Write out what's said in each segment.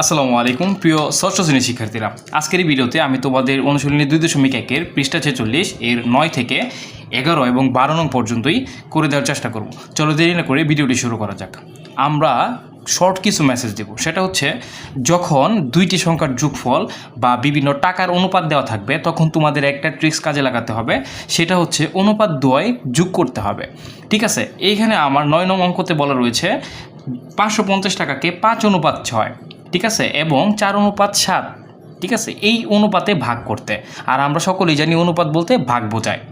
আসসালামু আলাইকুম, প্রিয় ষষ্ঠ শ্রেণির শিক্ষার্থীরা। আজকের এই ভিডিওতে আমি তোমাদের অনুশীলনী দুই দশমিক একের পৃষ্ঠা ছেচল্লিশ, এর নয় থেকে এগারো এবং বারো নং পর্যন্তই করে দেওয়ার চেষ্টা করব। চলো দেরি না করে ভিডিওটি শুরু করা যাক। আমরা শর্ট কিছু মেসেজ দেব। সেটা হচ্ছে, যখন দুইটি সংখ্যার যোগফল বা বিভিন্ন টাকার অনুপাত দেওয়া থাকবে, তখন তোমাদের একটা ট্রিক্স কাজে লাগাতে হবে। সেটা হচ্ছে, অনুপাত দ্বয় যোগ করতে হবে। ঠিক আছে? এইখানে আমার নয় নং অঙ্কতে বলা রয়েছে, পাঁচশো পঞ্চাশ টাকাকে পাঁচ অনুপাত ছয়। ঠিক আছে? এবং চার অনুপাত সাত, ঠিক আছে? এই অনুপাতে ভাগ করতে। আর আমরা সকলেই জানি অনুপাত বলতে ভাগ বোঝায়।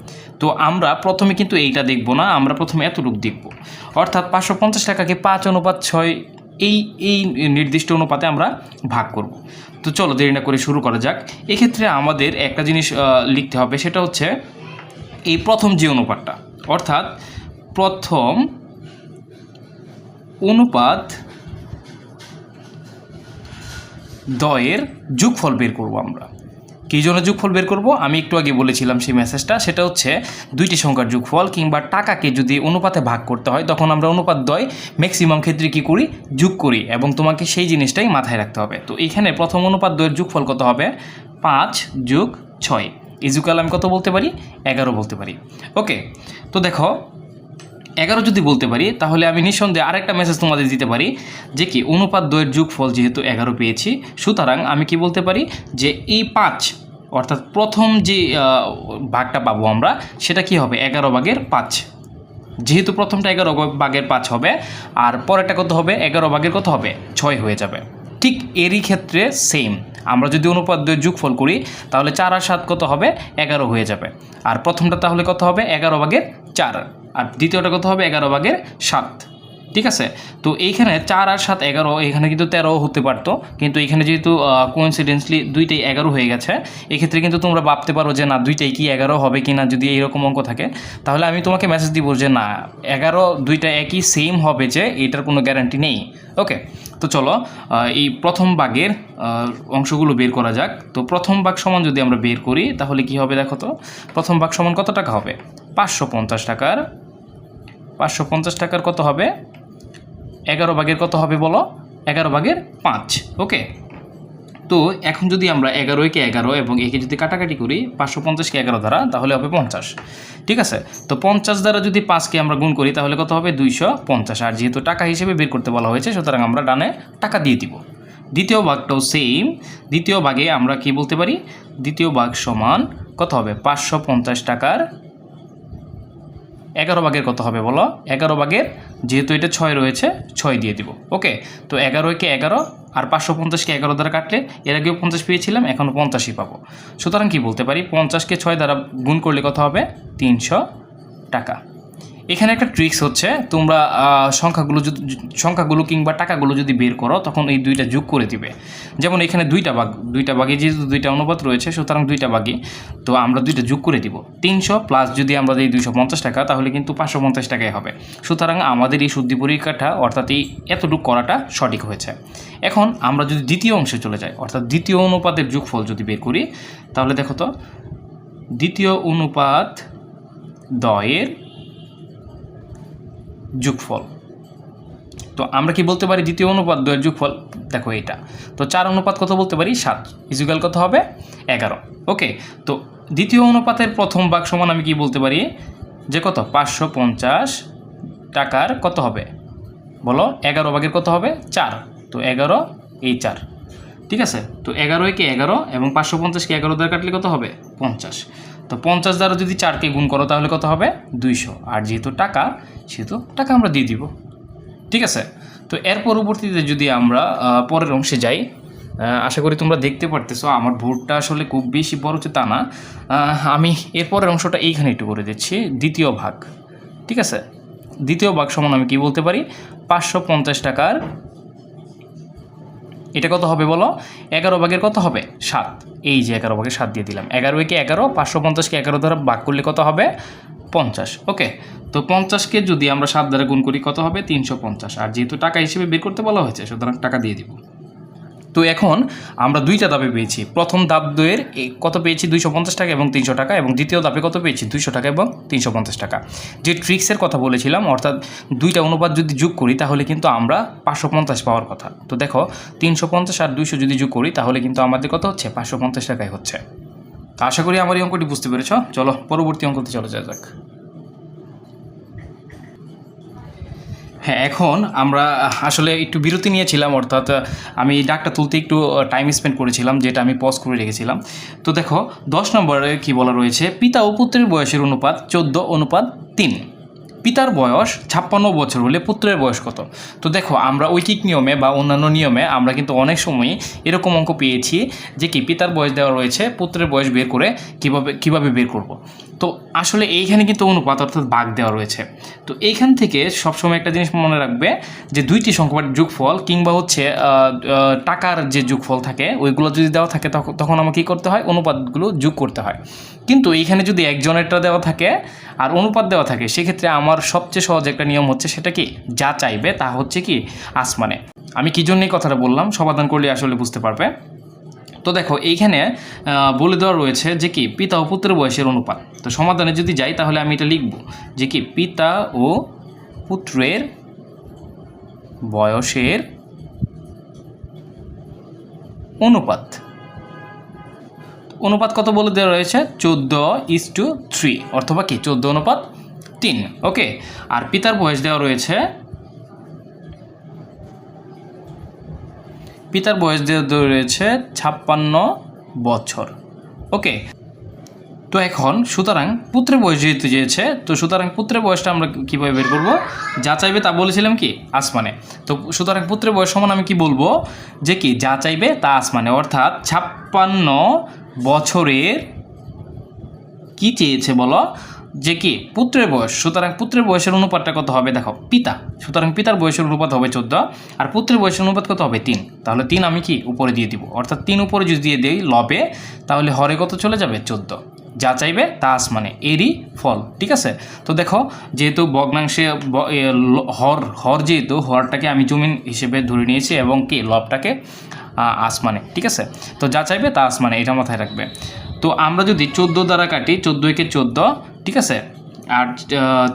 তো আমরা প্রথমে কিন্তু এইটা দেখব না, আমরা প্রথমে এতটুকু দেখব। অর্থাৎ পাঁচশো পঞ্চাশ টাকাকে পাঁচ অনুপাত ছয়, এই এই নির্দিষ্ট অনুপাতে আমরা ভাগ করব। তো চলো দেরি না করে শুরু করা যাক। এক্ষেত্রে আমাদের একটা জিনিস লিখতে হবে, সেটা হচ্ছে এই প্রথম যে অনুপাতটা, অর্থাৎ প্রথম অনুপাত দয়ের যোগফল বের করব আমরা। কী জন্য যোগফল বের করব? আমি একটু আগে বলেছিলাম সেই মেসেজটা সেটা হচ্ছে দুইটি সংখ্যার যোগফল কিংবা টাকাকে যদি অনুপাতে ভাগ করতে হয়, তখন আমরা অনুপাত দয় ম্যাক্সিমাম ক্ষেত্রে কী করি? যোগ করি এবং তোমাকে সেই জিনিসটাই মাথায় রাখতে হবে। তো এইখানে প্রথম অনুপাত দয়ের যোগফল কত হবে? পাঁচ যোগ ছয়। ইজুকাল আমি কত বলতে পারি? এগারো বলতে পারি। ওকে, তো দেখো এগারো যদি বলতে পারি, তাহলে আমি নিঃসন্দেহে আরেকটা মেসেজ তোমাদের দিতে পারি যে কি, অনুপাত দয়ের যোগফল যেহেতু এগারো পেয়েছি, সুতরাং আমি কি বলতে পারি যে এই পাঁচ, অর্থাৎ প্রথম যে ভাগটা পাবো আমরা, সেটা কি হবে? এগারো ভাগের পাঁচ। যেহেতু প্রথমটা এগারো ভাগের পাঁচ হবে, আর পরেরটা কত হবে? এগারো ভাগের কত হবে? ছয় হয়ে যাবে। ঠিক এরই ক্ষেত্রে সেম আমরা যদি অনুপাত দুয়ের যোগফল করি, তাহলে চার আর সাত কত হবে? এগারো হয়ে যাবে। আর প্রথমটা তাহলে কত হবে? এগারো ভাগের চার। আর দ্বিতীয়টা কত হবে? এগারো ভাগের সাত। ঠিক আছে? তো এইখানে চার আর সাত এগারো এখানে কিন্তু তেরো হতে পারতো। কিন্তু এখানে যেহেতু কোইন্সিডেন্সলি দুইটাই এগারো হয়ে গেছে এক্ষেত্রে কিন্তু তোমরা ভাবতে পারো যে না দুইটাই কি এগারো হবে কি না যদি এইরকম অঙ্ক থাকে। তাহলে আমি তোমাকে মেসেজ দিব যে না এগারো দুইটা একই সেম হবে যে এটার কোনো গ্যারান্টি নেই। ওকে তো চলো এই প্রথম আহ, অংশগুলো বের করা যাক। তো প্রথম ভাগ সমান যদি আমরা বের করি তাহলে কি হবে দেখো তো? প্রথম ভাগ সমান কত টাকা হবে? পাঁচশো পঞ্চাশ টাকার পাঁচশো পঞ্চাশ টাকার কত হবে? এগারো ভাগের কত হবে বলো? এগারো ভাগের পাঁচ, ওকে? তো এখন যদি আমরা এগারো একে এগারো এবং একে যদি কাটাকাটি করি, পাঁচশো পঞ্চাশকে এগারো দ্বারা, তাহলে হবে পঞ্চাশ, ঠিক আছে? তো পঞ্চাশ দ্বারা যদি পাঁচকে আমরা গুণ করি, তাহলে কত হবে? দুইশো পঞ্চাশ। আর যেহেতু টাকা হিসেবে বের করতে বলা হয়েছে, সুতরাং আমরা ডানে টাকা দিয়ে দিব। দ্বিতীয় ভাগটাও সেম দ্বিতীয় ভাগে আমরা কি বলতে পারি? দ্বিতীয় ভাগ সমান কত হবে? পাঁচশো পঞ্চাশ টাকার এগারো ভাগের কত হবে বলো? এগারো ভাগের, যেহেতু এটা ছয় রয়েছে, ছয় দিয়ে দিব। ওকে তো এগারোকে এগারো আর পাঁচশো পঞ্চাশকে এগারো দ্বারা কাটলে এর আগেও পঞ্চাশ পেয়েছিলাম, এখনও পঞ্চাশই পাবো। সুতরাং কি বলতে পারি? পঞ্চাশকে ছয় দ্বারা গুণ করলে কত হবে? তিনশো টাকা। এখানে একটা ট্রিক্স হচ্ছে, তোমরা সংখ্যাগুলো যদি, সংখ্যাগুলো কিংবা টাকাগুলো যদি বের করো, তখন এই দুইটা যোগ করে দিবে। যেমন এখানে দুইটা বাঘ দুইটা ভাগে যেহেতু দুইটা অনুপাত রয়েছে, সুতরাং দুইটা ভাগে তো আমরা দুইটা যোগ করে দিব। তিনশো প্লাস যদি আমরা দিই দুইশো পঞ্চাশ টাকা, তাহলে কিন্তু পাঁচশো পঞ্চাশ টাকাই হবে। সুতরাং আমাদের এই শুদ্ধি পরীক্ষাটা, অর্থাৎ এই এতটুকু করাটা সঠিক হয়েছে। এখন আমরা যদি দ্বিতীয় অংশে চলে যাই, অর্থাৎ দ্বিতীয় অনুপাতের যোগফল যদি বের করি, তাহলে দেখো তো, দ্বিতীয় অনুপাত দয়ের যোগফল। তো আমরা কি বলতে পারি দ্বিতীয় অনুপাত দুয়ের যোগফল? দেখো এটা তো চার অনুপাত কত বলতে পারি? সাত। ইজুগাল কত হবে? এগারো। ওকে, তো দ্বিতীয় অনুপাতের প্রথম ভাগ সমান আমি কি বলতে পারি? যে কত? পাঁচশো পঞ্চাশ টাকার কত হবে? বলো, এগারো ভাগের কত হবে? চার। তো এগারো, এই চার। ঠিক আছে? তো এগারো একে এগারো এবং পাঁচশো পঞ্চাশকে এগারো দ্বারা কাটলে কত হবে? পঞ্চাশ। তো পঞ্চাশ দ্বারা যদি চারকে গুণ করো, তাহলে কত হবে? দুইশো। আর যেহেতু টাকা, সেহেতু টাকা আমরা দিয়ে দিব। ঠিক আছে? তো এর পরবর্তীতে যদি আমরা পরের অংশে যাই আশা করি তোমরা দেখতে পারতেছো, আমার বোর্ডটা আসলে খুব বেশি বড় হচ্ছে তা না। আমি এর পরের অংশটা এইখানে একটু করে দিচ্ছি, দ্বিতীয় ভাগ। ঠিক আছে? দ্বিতীয় ভাগ সমান আমি কি বলতে পারি? পাঁচশো পঞ্চাশ টাকার এটা কত হবে বলো? এগারো ভাগের কত হবে? সাত। এই যে এগারো ভাগের সাত দিয়ে দিলাম। এগারো একে এগারো, পাঁচশো পঞ্চাশকে এগারো দ্বারা ভাগ করলে কত হবে? পঞ্চাশ। ওকে? তো পঞ্চাশকে যদি আমরা সাত দ্বারা গুণ করি কত হবে? তিনশো পঞ্চাশ। আর যেহেতু টাকা হিসেবে বের করতে বলা হয়েছে, সুতরাং টাকা দিয়ে দিব। তো এখন আমরা দুইটা ধাপে পেয়েছি। প্রথম ধাপ দুয়ের কত পেয়েছি? দুইশো পঞ্চাশ টাকা এবং তিনশো টাকা এবং দ্বিতীয় ধাপে কত পেয়েছি? দুইশো টাকা এবং তিনশো পঞ্চাশ টাকা। যে ট্রিক্সের কথা বলেছিলাম, অর্থাৎ দুইটা অনুপাত যদি যোগ করি, তাহলে কিন্তু আমরা পাঁচশো পঞ্চাশ পাওয়ার কথা। তো দেখো, তিনশো পঞ্চাশ আর দুইশো যদি যোগ করি, তাহলে কিন্তু আমাদের কত হচ্ছে? পাঁচশো পঞ্চাশ টাকায় হচ্ছে। তো আশা করি আমার এই অঙ্কটি বুঝতে পেরেছ। চলো, পরবর্তী অঙ্কতে চলে যাওয়া যাক। হ্যাঁ এখন আমরা আসলে একটু বিরতি নিয়েছিলাম, অর্থাৎ আমি ডাকটা তুলতে একটু টাইম স্পেন্ড করেছিলাম, যেটা আমি পজ করে রেখেছিলাম। তো দেখো, দশ নম্বরে কি বলা রয়েছে? পিতা ও পুত্রের বয়সের অনুপাত চোদ্দ, অনুপাত তিন। পিতার বয়স ছাপ্পান্ন বছর হলে পুত্রের বয়স কত? তো দেখো, আমরা ঐকিক নিয়মে বা অন্যান্য নিয়মে আমরা কিন্তু অনেক সময় এরকম অঙ্ক পেয়েছি যে কি পিতার বয়স দেওয়া রয়েছে, পুত্রের বয়স বের করে কীভাবে কীভাবে বের করব। তো আসলে এইখানে কিন্তু অনুপাত অর্থাৎ ভাগ দেওয়া রয়েছে। তো এইখান থেকে সবসময় একটা জিনিস মনে রাখবে যে দুইটি সংখ্যার যোগফল কিংবা হচ্ছে টাকার যে যোগফল থাকে, ওইগুলো যদি দেওয়া থাকে তখন তখন আমাকে কী করতে হয়? অনুপাতগুলো যোগ করতে হয়। কিন্তু এইখানে যদি একজনেরটা দেওয়া থাকে আর অনুপাত দেওয়া থাকে, সেক্ষেত্রে আমার সবচেয়ে সহজ একটা নিয়ম হচ্ছে সেটা কি? যা চাইবে তা হচ্ছে কি? আসমানে। আমি কী জন্যই কথাটা বললাম? সমাধান করলে আসলে বুঝতে পারবে। তো দেখো, এইখানে বলে দেওয়া রয়েছে যে কি? পিতা ও পুত্রের বয়সের অনুপাত। তো সমাধানে যদি যাই, তাহলে আমি এটা লিখব যে কি? পিতা ও পুত্রের বয়সের অনুপাত। অনুপাত কত বলে দেওয়া রয়েছে? চোদ্দ ইস টু থ্রি অথবা কি? চোদ্দ অনুপাত তিন ওকে আর পিতার বয়স দেওয়া রয়েছে, পিতার বয়স দেওয়া রয়েছে ছাপ্পান্ন বছর ওকে তো এখন সুতরাং পুত্রের বয়স যেহেতু চেয়েছে তো সুতরাং পুত্রের বয়সটা আমরা কীভাবে বের করব? যা চাইবে তা বলেছিলাম কি? আসমানে। তো সুতরাং পুত্রের বয়স সমান আমি কি বলব? যে কি? যা চাইবে তা আসমানে। অর্থাৎ ছাপ্পান্ন বছরের কি চেয়েছে বলো? যে কি? পুত্রের বয়স। সুতরাং পুত্রের বয়সের অনুপাতটা কত হবে? দেখো পিতা। সুতরাং পিতার বয়সের অনুপাত হবে চোদ্দ আর পুত্রের বয়সের অনুপাত কত হবে? তিন। তাহলে তিন আমি কি? উপরে দিয়ে দিব। অর্থাৎ তিন উপরে যদি দিয়ে দিই লবে তাহলে হরে কত চলে যাবে? চোদ্দ। যা চাইবে তা আসমানে এরই ফল। ঠিক আছে? তো দেখো যেহেতু ভগ্নাংশে ব- এ, ল- হর হর যেহেতু হরটাকে আমি জমিন হিসেবে ধরে নিয়েছি এবং কি? লবটাকে আসমানে, ঠিক আছে? তো যা চাইবে তা আসমানে, এটা মাথায় রাখবে। তো আমরা যদি চোদ্দ দ্বারা কাটি, চোদ্দ একে চোদ্দ, ঠিক আছে? আর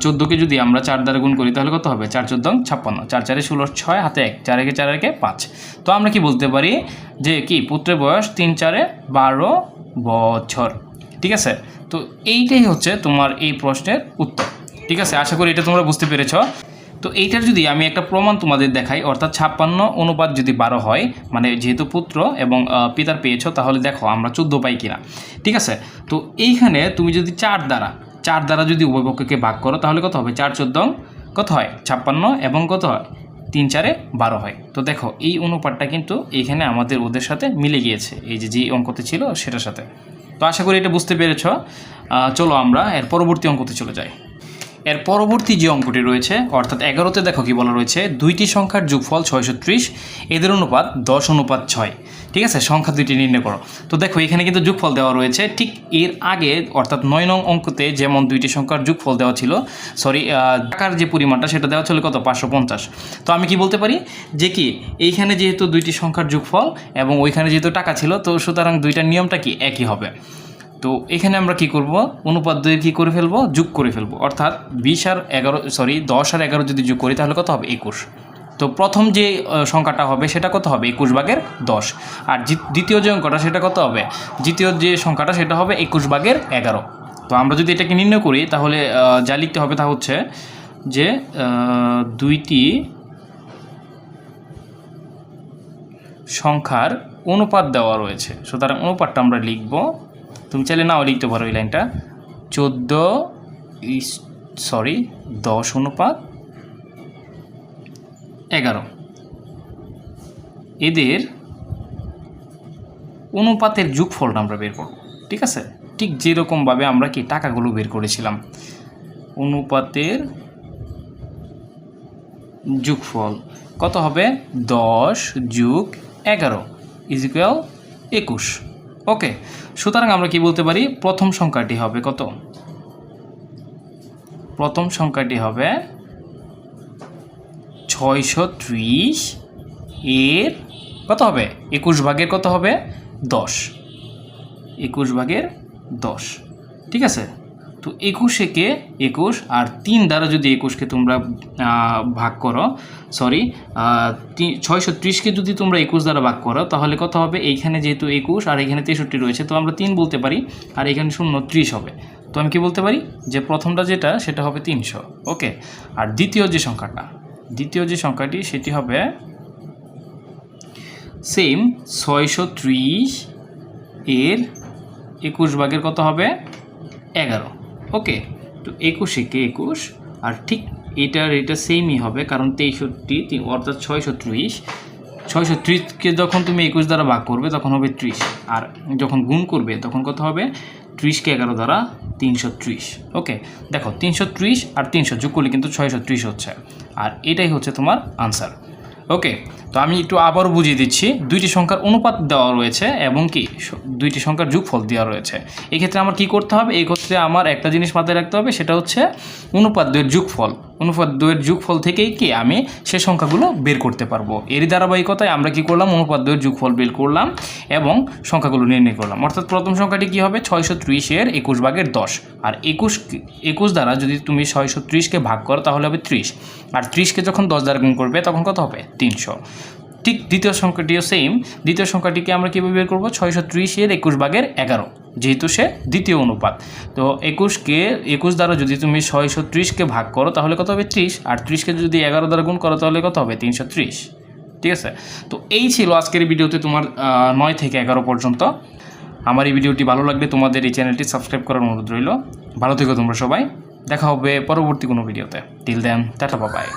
চোদ্দোকে যদি আমরা চার দ্বারা গুণ করি, তাহলে কত হবে? চার চোদ্দ, ছাপ্পান্ন। চার চারে ষোলো, ছয়, হাতে এক। চার একে চার, একে পাঁচ। তো আমরা কি বলতে পারি? যে কি? পুত্রের বয়স তিন চারে বারো বছর, ঠিক আছে? তো এইটাই হচ্ছে তোমার এই প্রশ্নের উত্তর, ঠিক আছে? আশা করি এটা তোমরা বুঝতে পেরেছ। তো এইটার যদি আমি একটা প্রমাণ তোমাদের দেখাই, অর্থাৎ ছাপ্পান্ন অনুপাত যদি বারো হয় মানে যেহেতু পুত্র এবং পিতার পেয়েছ, তাহলে দেখো আমরা চোদ্দ পাই কিনা। ঠিক আছে? তো এইখানে তুমি যদি চার দ্বারা চার দ্বারা যদি উভয় পক্ষকে ভাগ করো, তাহলে কত হবে? চার চোদ্দ কত হয়? ছাপ্পান্ন এবং কত হয়? তিন চারে বারো হয়। তো দেখো, এই অনুপাতটা কিন্তু এইখানে আমাদের ওদের সাথে মিলে গিয়েছে, এই যে যে অঙ্কতে ছিল সেটার সাথে। তো আশা করি এটা বুঝতে পেরেছ। চলো আমরা এর পরবর্তী অঙ্কতে চলে যাই। এর পরবর্তী যে অঙ্কটি রয়েছে, অর্থাৎ এগারোতে দেখো কি বলা রয়েছে, দুইটি সংখ্যার যোগফল ছয়শো ত্রিশ, এদের অনুপাত দশ, অনুপাত ছয়। ঠিক আছে? সংখ্যা দুইটি নির্ণয় করো। তো দেখো, এখানে কিন্তু যোগফল দেওয়া রয়েছে, ঠিক এর আগে, অর্থাৎ নয় নং অঙ্কতে যেমন দুইটি সংখ্যার যোগফল দেওয়া ছিল সরি টাকার যে পরিমাণটা সেটা দেওয়া ছিল কত? পাঁচশো পঞ্চাশ। তো আমি কি বলতে পারি? যে কি, এইখানে যেহেতু দুইটি সংখ্যার যোগফল এবং ওইখানে যেহেতু টাকা ছিল, তো সুতরাং দুইটার নিয়মটা কি? একই হবে। তো এখানে আমরা কি করব? অনুপাত দুই কী করে ফেলব? যোগ করে ফেলব। অর্থাৎ বিশ আর এগারো সরি দশ আর এগারো যদি যোগ করি তাহলে কত হবে? একুশ। তো প্রথম যে সংখ্যাটা হবে সেটা কত হবে? একুশ ভাগের দশ। আর দ্বিতীয় যে অঙ্কটা সেটা কত হবে? দ্বিতীয় যে সংখ্যাটা সেটা হবে একুশ ভাগের এগারো। তো আমরা যদি এটাকে নির্ণয় করি তাহলে যা লিখতে হবে তা হচ্ছে যে দুইটি সংখ্যার অনুপাত দেওয়া রয়েছে। সুতরাং অনুপাতটা আমরা লিখব তুমি চাইলে নাও লিখতে পারো এই লাইনটা। চোদ্দ সরি দশ অনুপাত এগারো। এদের অনুপাতের যোগফলটা আমরা বের করব, ঠিক আছে? ঠিক যেরকমভাবে আমরা কি টাকাগুলো বের করেছিলাম, অনুপাতের যোগফল কত হবে? দশ যোগ এগারো ইজ ইকুয়াল একুশ। ওকে সুতরাং আমরা কি বলতে পারি? প্রথম সংখ্যাটি হবে কত? প্রথম সংখ্যাটি হবে ছয়শো ত্রিশ এর কত হবে? একুশ ভাগের কত হবে? দশ। একুশ ভাগের দশ। ঠিক আছে? তো একুশেকে একুশ। আর তিন দ্বারা যদি একুশকে তোমরা ভাগ করো সরি ছয়শো ত্রিশকে যদি তোমরা একুশ দ্বারা ভাগ করো, তাহলে কত হবে? এইখানে যেহেতু একুশ, আর এখানে তেষট্টি রয়েছে, তো আমরা তিন বলতে পারি, আর এখানে শূন্য ত্রিশ হবে। তো আমি কি বলতে পারি? যে প্রথমটা যেটা, সেটা হবে তিনশো, ওকে? আর দ্বিতীয় যে সংখ্যাটা, দ্বিতীয় যে সংখ্যাটি, সেটি হবে সেম ছয়শো ত্রিশ এর একুশ ভাগের কত হবে? এগারো। ওকে, তো একুশে কে একুশ? আর ঠিক এটার, এটা সেমই হবে, কারণ তেষট্টি, তি- অর্থাৎ ছয়শো ত্রিশ। ছয়শো ত্রিশকে যখন তুমি একুশ দ্বারা ভাগ করবে, তখন হবে ত্রিশ। আর যখন গুণ করবে, তখন কত হবে? ত্রিশকে এগারো দ্বারা তিনশো ত্রিশ। ওকে, দেখো, তিনশো ত্রিশ আর তিনশো যোগ করলে কিন্তু ছয়শো ত্রিশ হচ্ছে। আর এটাই হচ্ছে তোমার আনসার ওকে তো আমি একটু আবারও বুঝিয়ে দিচ্ছি। দুইটি সংখ্যার অনুপাত দেওয়া রয়েছে এবং কি? দুইটি সংখ্যার যোগফল দেওয়া রয়েছে। এই ক্ষেত্রে আমার কি করতে হবে? এই ক্ষেত্রে আমার একটা জিনিস মাথায় রাখতে হবে, সেটা হচ্ছে অনুপাত দুয়ের যোগফল। অনুপাত দুয়ের যোগফল থেকেই কি আমি সে সংখ্যাগুলো বের করতে পারব? এরই ধারাবাহিকতায় আমরা কি করলাম? অনুপাত দুয়ের যোগফল বের করলাম এবং সংখ্যাগুলো নির্ণয় করলাম। অর্থাৎ প্রথম সংখ্যাটি কি হবে? ছয়শো ত্রিশের একুশ ভাগের দশ। আর একুশ একুশ দ্বারা যদি তুমি ছয়শো ত্রিশকে ভাগ করো, তাহলে হবে ত্রিশ। আর ত্রিশকে যখন দশ দ্বারা গুণ করবে, তখন কত হবে? তিনশো। ঠিক দ্বিতীয় সংখ্যাটিও সেম দ্বিতীয় সংখ্যাটিকে আমরা কীভাবে বের করব? ছয়শো ত্রিশের একুশ ভাগের এগারো। যেহেতু সে দ্বিতীয় অনুপাত। তো একুশকে, একুশ দ্বারা যদি তুমি ছয়শো ত্রিশকে ভাগ করো, তাহলে কত হবে? ত্রিশ। আর ত্রিশকে যদি এগারো দ্বারা গুণ করো, তাহলে কত হবে? তিনশো ত্রিশ। ঠিক আছে? তো এই ছিল আজকের ভিডিওতে তোমার নয় থেকে এগারো পর্যন্ত। আমার এই ভিডিওটি ভালো লাগলে তোমাদের এই চ্যানেলটি সাবস্ক্রাইব করার অনুরোধ রইল। ভালো থেকো তোমরা সবাই। দেখা হবে পরবর্তী কোনো ভিডিওতে। টিল দেন টাটা বাবাই